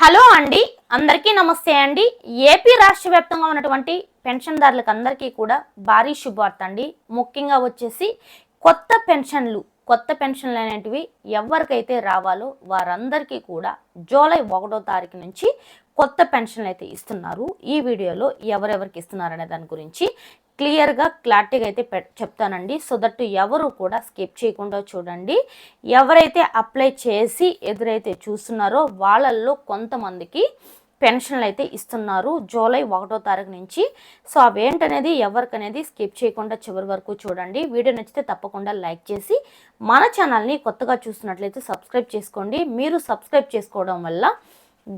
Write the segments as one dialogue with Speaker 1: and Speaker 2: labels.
Speaker 1: Hello అండి. అందరికీ నమస్తే అండి. ఏపీ రాష్ట్ర వ్యాప్తంగా ఉన్నటువంటి పెన్షన్దారులకు అందరికీ కూడా భారీ శుభవార్త అండి. ముఖ్యంగా వచ్చేసి కొత్త పెన్షన్లు కొత్త పెన్షన్లు అనేటివి ఎవరికైతే రావాలో వారందరికీ కూడా జూలై ఒకటో తారీఖు నుంచి కొత్త పెన్షన్లు అయితే ఇస్తున్నారు. ఈ వీడియోలో ఎవరెవరికి ఇస్తున్నారు అనే దాని గురించి క్లియర్గా క్లారిటీగా అయితే చెప్తానండి. సో దట్ ఎవరు కూడా స్కిప్ చేయకుండా చూడండి. ఎవరైతే అప్లై చేసి ఎదురైతే చూస్తున్నారో వాళ్ళల్లో కొంతమందికి పెన్షన్లు అయితే ఇస్తున్నారు. జూలై ఒకటో తారీఖు నుంచి. సో అవేంటనేది ఎవరికనేది స్కిప్ చేయకుండా చివరి వరకు చూడండి. వీడియో నచ్చితే తప్పకుండా లైక్ చేసి మన ఛానల్ని కొత్తగా చూస్తున్నట్లయితే సబ్స్క్రైబ్ చేసుకోండి. మీరు సబ్స్క్రైబ్ చేసుకోవడం వల్ల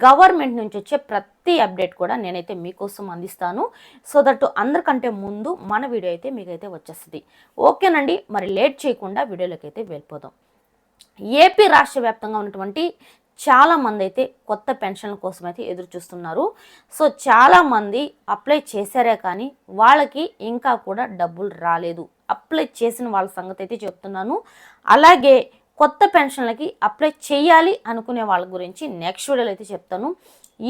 Speaker 1: గవర్నమెంట్ నుంచి వచ్చే ప్రతి అప్డేట్ కూడా నేనైతే మీకోసం అందిస్తాను. సో దట్ అందరికంటే ముందు మన వీడియో అయితే మీకైతే వచ్చేస్తుంది. ఓకేనండి. మరి లేట్ చేయకుండా వీడియోలోకి అయితే వెళ్ళిపోదాం. ఏపీ రాష్ట్ర వ్యాప్తంగా ఉన్నటువంటి చాలామంది అయితే కొత్త పెన్షన్ల కోసం అయితే ఎదురు చూస్తున్నారు. సో చాలామంది అప్లై చేశారే కానీ వాళ్ళకి ఇంకా కూడా డబ్బులు రాలేదు. అప్లై చేసిన వాళ్ళ సంగతి అయితే చెప్తున్నాను. అలాగే కొత్త పెన్షన్లకి అప్లై చేయాలి అనుకునే వాళ్ళ గురించి నెక్స్ట్ వీడియోలో అయితే చెప్తాను.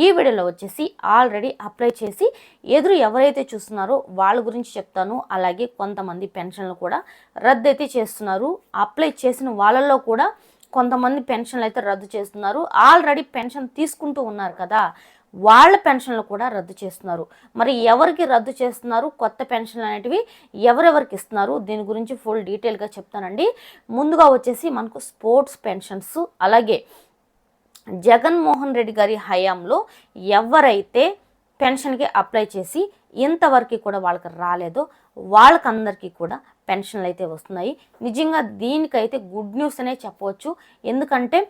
Speaker 1: ఈ వీడియోలో వచ్చేసి ఆల్రెడీ అప్లై చేసి ఎదురు ఎవరైతే చూస్తున్నారో వాళ్ళ గురించి చెప్తాను. అలాగే కొంతమంది పెన్షన్లు కూడా రద్దు అయితే చేస్తున్నారు. అప్లై చేసిన వాళ్ళల్లో కూడా కొంతమంది పెన్షన్లు అయితే రద్దు చేస్తున్నారు. ఆల్రెడీ పెన్షన్ తీసుకుంటూ ఉన్నారు కదా వాళ్ళ పెన్షన్లు కూడా రద్దు చేస్తున్నారు. మరి ఎవరికి రద్దు చేస్తున్నారు? కొత్త పెన్షన్లు అనేటివి ఎవరెవరికి ఇస్తున్నారు? దీని గురించి ఫుల్ డీటెయిల్గా చెప్తానండి. ముందుగా వచ్చేసి మనకు స్పోర్ట్స్ పెన్షన్స్ అలాగే జగన్మోహన్ రెడ్డి గారి హయాంలో ఎవరైతే పెన్షన్కి అప్లై చేసి ఇంతవరకు కూడా వాళ్ళకి రాలేదో. వాళ్ళకందరికీ కూడా పెన్షన్లు అయితే వస్తున్నాయి. నిజంగా దీనికైతే గుడ్ న్యూస్ అనే చెప్పవచ్చు. ఎందుకంటే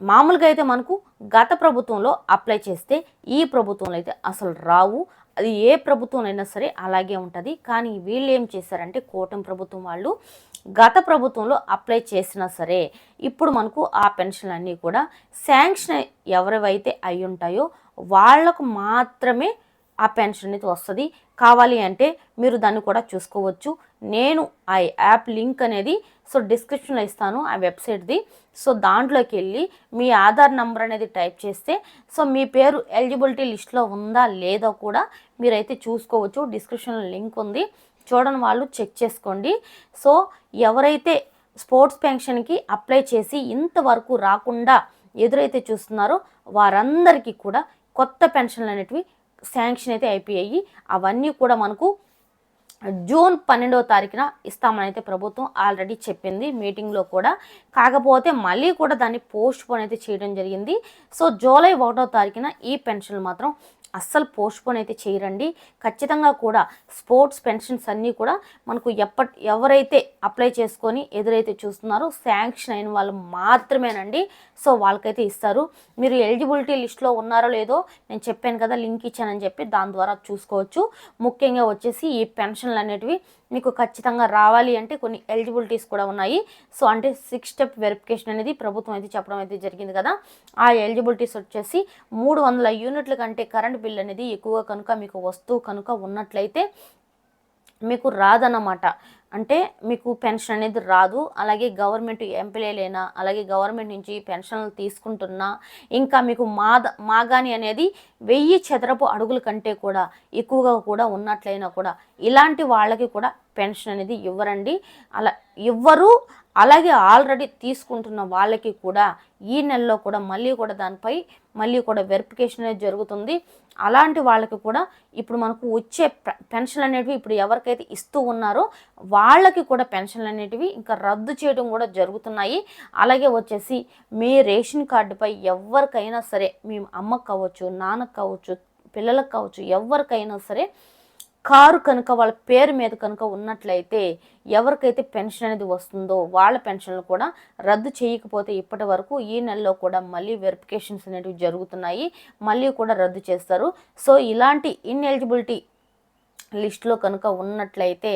Speaker 1: మామూలుగా అయితే మనకు గత ప్రభుత్వంలో అప్లై చేస్తే ఈ ప్రభుత్వంలో అయితే అసలు రావు. అది ఏ ప్రభుత్వం అయినా సరే అలాగే ఉంటుంది. కానీ వీళ్ళు ఏం చేశారంటే కూటమి ప్రభుత్వం వాళ్ళు గత ప్రభుత్వంలో అప్లై చేసినా సరే ఇప్పుడు మనకు ఆ పెన్షన్లు అన్నీ కూడా శాంక్షన్ ఎవరివైతే అయి ఉంటాయో వాళ్ళకు మాత్రమే ఆ పెన్షన్ అనేది వస్తుంది. కావాలి అంటే మీరు దాన్ని కూడా చూసుకోవచ్చు. నేను ఆ యాప్ లింక్ అనేది సో డిస్క్రిప్షన్లో ఇస్తాను ఆ వెబ్సైట్ది సో దాంట్లోకి వెళ్ళి మీ ఆధార్ నెంబర్ అనేది టైప్ చేస్తే సో మీ పేరు ఎలిజిబిలిటీ లిస్ట్లో ఉందా లేదా కూడా మీరైతే చూసుకోవచ్చు. డిస్క్రిప్షన్లో లింక్ ఉంది. చూడని వాళ్ళు చెక్ చేసుకోండి. సో ఎవరైతే స్పోర్ట్స్ పెన్షన్కి అప్లై చేసి ఇంతవరకు రాకుండా ఎదురైతే చూస్తున్నారో వారందరికీ కూడా కొత్త పెన్షన్లు అనేటివి శాంక్షన్ అయితే అయిపోయాయి. అవన్నీ కూడా మనకు జూన్ పన్నెండవ తారీఖున ఇస్తామని అయితే ప్రభుత్వం ఆల్రెడీ చెప్పింది మీటింగ్లో కూడా. కాకపోతే మళ్ళీ కూడా దాన్ని పోస్ట్ పోన్ అయితే చేయడం జరిగింది. సో జూలై ఒకటో తారీఖున ఈ పెన్షన్లు మాత్రం అస్సలు పోస్ట్పోన్ అయితే చేయరండి. ఖచ్చితంగా కూడా స్పోర్ట్స్ పెన్షన్స్ అన్నీ కూడా మనకు ఎప్పటి ఎవరైతే అప్లై చేసుకొని ఎదురైతే చూస్తున్నారో శాంక్షన్ అయిన వాళ్ళు మాత్రమేనండి. సో వాళ్ళకైతే ఇస్తారు. మీరు ఎలిజిబిలిటీ లిస్ట్లో ఉన్నారో లేదో నేను చెప్పాను కదా లింక్ ఇచ్చానని చెప్పి దాని ద్వారా చూసుకోవచ్చు. ముఖ్యంగా వచ్చేసి ఈ పెన్షన్లు అనేటివి మీకు ఖచ్చితంగా రావాలి అంటే కొన్ని ఎలిజిబిలిటీస్ కూడా ఉన్నాయి. సో అంటే సిక్స్ స్టెప్ వెరిఫికేషన్ అనేది ప్రభుత్వం అయితే చెప్పడం అయితే జరిగింది కదా. ఆ ఎలిజిబిలిటీస్ వచ్చేసి మూడు వందల యూనిట్ల కంటే కరెంట్ బిల్ అనేది ఎక్కువగా కనుక మీకు వస్తువు కనుక ఉన్నట్లయితే మీకు రాదన్నమాట. అంటే మీకు పెన్షన్ అనేది రాదు. అలాగే గవర్నమెంట్ ఎంప్లాయీలైనా అలాగే గవర్నమెంట్ నుంచి పెన్షన్లు తీసుకుంటున్నా ఇంకా మీకు మాద మాగాని అనేది వెయ్యి చదరపు అడుగుల కంటే కూడా ఎక్కువగా కూడా ఉన్నట్లయినా కూడా ఇలాంటి వాళ్ళకి కూడా పెన్షన్ అనేది ఇవ్వరండి. అలా ఇవ్వరు అలాగే ఆల్రెడీ తీసుకుంటున్న వాళ్ళకి కూడా ఈ నెలలో కూడా మళ్ళీ కూడా దానిపై మళ్ళీ కూడా వెరిఫికేషన్ అనేది జరుగుతుంది. అలాంటి వాళ్ళకి కూడా ఇప్పుడు మనకు వచ్చే పెన్షన్ అనేటివి ఇప్పుడు ఎవరికైతే ఇస్తూ ఉన్నారో వాళ్ళకి కూడా పెన్షన్లు అనేటివి ఇంకా రద్దు చేయడం కూడా జరుగుతున్నాయి. అలాగే వచ్చేసి మీ రేషన్ కార్డుపై ఎవరికైనా సరే మీ అమ్మకు కావచ్చు నాన్నకు కావచ్చు పిల్లలకు కావచ్చు ఎవరికైనా సరే కారు కనుక వాళ్ళ పేరు మీద కనుక ఉన్నట్లయితే ఎవరికైతే పెన్షన్ అనేది వస్తుందో వాళ్ళ పెన్షన్లు కూడా రద్దు చేయకపోతే ఇప్పటి వరకు ఈ నెలలో కూడా మళ్ళీ వెరిఫికేషన్స్ అనేవి జరుగుతున్నాయి. మళ్ళీ కూడా రద్దు చేస్తారు. సో ఇలాంటి ఇన్ఎలిజిబిలిటీ లిస్ట్లో కనుక ఉన్నట్లయితే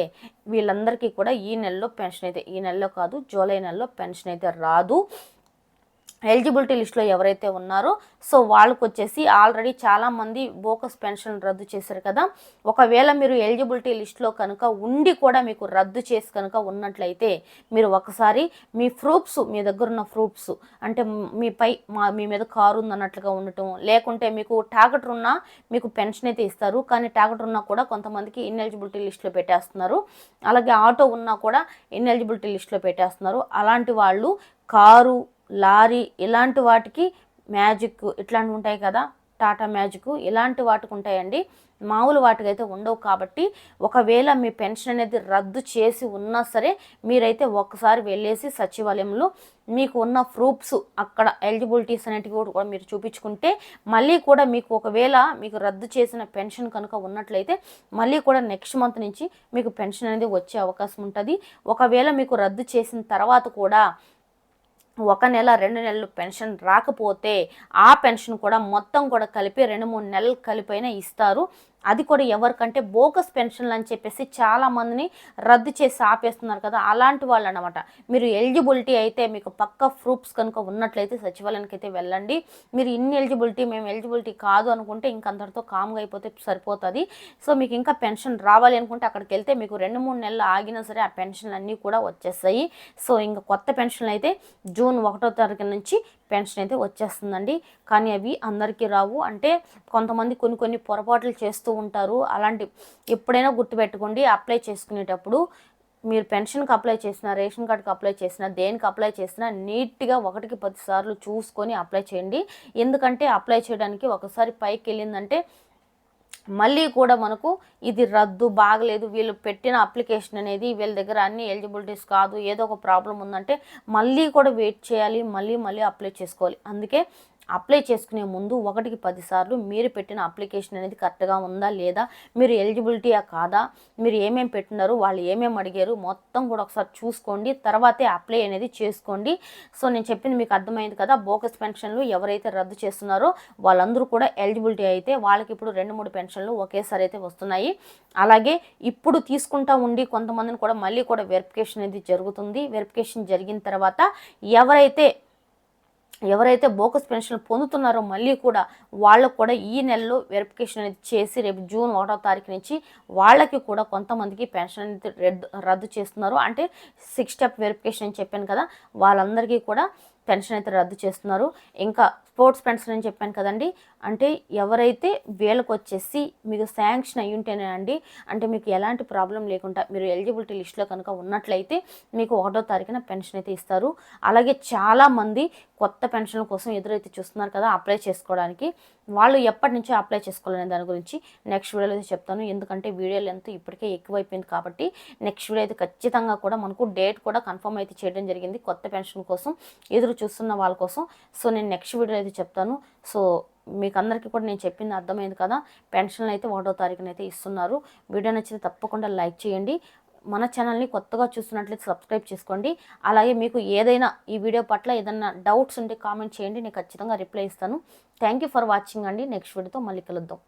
Speaker 1: వీళ్ళందరికీ కూడా ఈ నెలలో పెన్షన్ అయితే ఈ నెలలో కాదు జూలై నెలలో పెన్షన్ అయితే రాదు. ఎలిజిబిలిటీ లిస్ట్లో ఎవరైతే ఉన్నారో సో వాళ్ళకు వచ్చేసి ఆల్రెడీ చాలామంది బోకస్ పెన్షన్ రద్దు చేశారు కదా. ఒకవేళ మీరు ఎలిజిబిలిటీ లిస్ట్లో కనుక ఉండి కూడా మీకు రద్దు చేసి కనుక ఉన్నట్లయితే మీరు ఒకసారి మీ ప్రూఫ్స్ మీ దగ్గర ఉన్న ప్రూఫ్స్ అంటే మీపై మా మీ మీద కారు ఉందన్నట్లుగా ఉండటం లేకుంటే మీకు టాకెటర్ ఉన్నా మీకు పెన్షన్ అయితే ఇస్తారు కానీ టాకెటర్ ఉన్నా కూడా కొంతమందికి ఇన్ఎలిజిబిలిటీ లిస్ట్లో పెట్టేస్తున్నారు. అలాగే ఆటో ఉన్నా కూడా ఇన్ఎలిజిబిలిటీ లిస్ట్లో పెట్టేస్తున్నారు. అలాంటి వాళ్ళు కారు లారీ ఇలాంటి వాటికి మ్యాజిక్ ఇట్లాంటివి ఉంటాయి కదా టాటా మ్యాజిక్ ఇలాంటి వాటికి ఉంటాయండి. మామూలు వాటికి అయితే ఉండవు కాబట్టి ఒకవేళ మీ పెన్షన్ అనేది రద్దు చేసి ఉన్నా సరే మీరైతే ఒక్కసారి వెళ్ళేసి సచివాలయంలో మీకు ఉన్న ప్రూఫ్స్ అక్కడ ఎలిజిబిలిటీస్ అనేటివి కూడా మీరు చూపించుకుంటే మళ్ళీ కూడా మీకు ఒకవేళ మీకు రద్దు చేసిన పెన్షన్ కనుక ఉన్నట్లయితే మళ్ళీ కూడా నెక్స్ట్ మంత్ నుంచి మీకు పెన్షన్ అనేది వచ్చే అవకాశం ఉంటుంది. ఒకవేళ మీకు రద్దు చేసిన తర్వాత కూడా ఒక నెల రెండు నెలలు పెన్షన్ రాకపోతే ఆ పెన్షన్ కూడా మొత్తం కూడా కలిపి రెండు మూడు నెలలు కలిపైనా ఇస్తారు. అది కూడా ఎవరికంటే బోకస్ పెన్షన్లు అని చెప్పేసి చాలామందిని రద్దు చేసి ఆపేస్తున్నారు కదా అలాంటి వాళ్ళు అనమాట మీరు ఎలిజిబిలిటీ అయితే మీకు పక్క ప్రూఫ్స్ కనుక ఉన్నట్లయితే సచివాలయానికి అయితే వెళ్ళండి. మీరు ఇన్ని ఎలిజిబిలిటీ మేము ఎలిజిబిలిటీ కాదు అనుకుంటే ఇంకంతటితో కామ్గా అయిపోతే సరిపోతుంది. సో మీకు ఇంకా పెన్షన్ రావాలి అనుకుంటే అక్కడికి వెళ్తే మీకు రెండు మూడు నెలలు ఆగినా సరే ఆ పెన్షన్లు అన్నీ కూడా వచ్చేస్తాయి. సో ఇంకా కొత్త పెన్షన్లు అయితే జూన్ ఒకటో తారీఖు నుంచి పెన్షన్ అయితే వచ్చేస్తుందండి. కానీ అవి అందరికీ రావు. అంటే కొంతమంది కొన్ని కొన్ని పొరపాట్లు చేస్తూ ఉంటారు. అలాంటి ఎప్పుడైనా గుర్తుపెట్టుకోండి. అప్లై చేసుకునేటప్పుడు మీరు పెన్షన్కి అప్లై చేసిన రేషన్ కార్డ్కి అప్లై చేసిన దేనికి అప్లై చేసినా నీట్గా ఒకటికి పది సార్లు చూసుకొని అప్లై చేయండి. ఎందుకంటే అప్లై చేయడానికి ఒకసారి పైకి వెళ్ళిందంటే మళ్ళీ కూడా మనకు ఇది రద్దు బాగలేదు. వీళ్ళు పెట్టిన అప్లికేషన్ అనేది వీళ్ళ దగ్గర అన్ని ఎలిజిబిలిటీస్ కాదు. ఏదో ఒక ప్రాబ్లం ఉందంటే మళ్ళీ కూడా వెయిట్ చేయాలి. మళ్ళీ మళ్ళీ అప్లై చేసుకోవాలి. అందుకే అప్లై చేసుకునే ముందు ఒకటికి పదిసార్లు మీరు పెట్టిన అప్లికేషన్ అనేది కరెక్ట్గా ఉందా లేదా మీరు ఎలిజిబిలిటీయా కాదా మీరు ఏమేమి పెట్టినారు వాళ్ళు ఏమేమి అడిగారు మొత్తం కూడా ఒకసారి చూసుకోండి తర్వాతే అప్లై అనేది చేసుకోండి. సో నేను చెప్పింది మీకు అర్థమైంది కదా బోకస్ పెన్షన్లు ఎవరైతే రద్దు చేస్తున్నారో వాళ్ళందరూ కూడా ఎలిజిబిలిటీ అయితే వాళ్ళకి ఇప్పుడు రెండు మూడు పెన్షన్లు ఒకేసారి అయితే వస్తున్నాయి. అలాగే ఇప్పుడు తీసుకుంటా ఉండి కొంతమందిని కూడా మళ్ళీ కూడా వెరిఫికేషన్ అనేది జరుగుతుంది. వెరిఫికేషన్ జరిగిన తర్వాత ఎవరైతే ఎవరైతే బోకస్ పెన్షన్ పొందుతున్నారో మళ్ళీ కూడా వాళ్ళకు కూడా ఈ నెలలో వెరిఫికేషన్ అనేది చేసి రేపు జూన్ ఒకటో తారీఖు నుంచి వాళ్ళకి కూడా కొంతమందికి పెన్షన్ అనేది రద్దు రద్దు చేస్తున్నారు. అంటే సిక్స్ స్టెప్ వెరిఫికేషన్ అని చెప్పాను కదా వాళ్ళందరికీ కూడా పెన్షన్ అయితే రద్దు చేస్తున్నారు. ఇంకా స్పోర్ట్స్ పెన్షన్ అని చెప్పాను కదండి అంటే ఎవరైతే వీళ్ళకి వచ్చేసి మీకు శాంక్షన్ అయ్యి ఉంటేనే అండి అంటే మీకు ఎలాంటి ప్రాబ్లం లేకుండా మీరు ఎలిజిబిలిటీ లిస్ట్లో కనుక ఉన్నట్లయితే మీకు ఒకటో తారీఖున పెన్షన్ అయితే ఇస్తారు. అలాగే చాలామంది కొత్త పెన్షన్ల కోసం ఎదురైతే చూస్తున్నారు కదా అప్లై చేసుకోవడానికి. వాళ్ళు ఎప్పటి నుంచో అప్లై చేసుకోవాలనే దాని గురించి నెక్స్ట్ వీడియోలో అయితే చెప్తాను. ఎందుకంటే వీడియో లెంత్ ఇప్పటికే ఎక్కువైపోయింది కాబట్టి నెక్స్ట్ వీడియో అయితే ఖచ్చితంగా కూడా మనకు డేట్ కూడా కన్ఫర్మ్ అయితే చేయడం జరిగింది కొత్త పెన్షన్ కోసం ఎదురు చూస్తున్న వాళ్ళ కోసం. సో నేను నెక్స్ట్ వీడియోలో అయితే చెప్తాను. సో మీకు అందరికీ కూడా నేను చెప్పింది అర్థమైంది కదా. పెన్షన్లు అయితే ఒకటో తారీఖున అయితే ఇస్తున్నారు. వీడియో నచ్చితే తప్పకుండా లైక్ చేయండి. మన ఛానల్ని కొత్తగా చూస్తున్నట్లయితే సబ్స్క్రైబ్ చేసుకోండి. అలాగే మీకు ఏదైనా ఈ వీడియో పట్ల ఏదైనా డౌట్స్ ఉంటే కామెంట్ చేయండి. నేను ఖచ్చితంగా రిప్లై ఇస్తాను. థ్యాంక్ యూ ఫర్ వాచింగ్ అండి. నెక్స్ట్ వీడియోతో మళ్ళీ కలుద్దాం.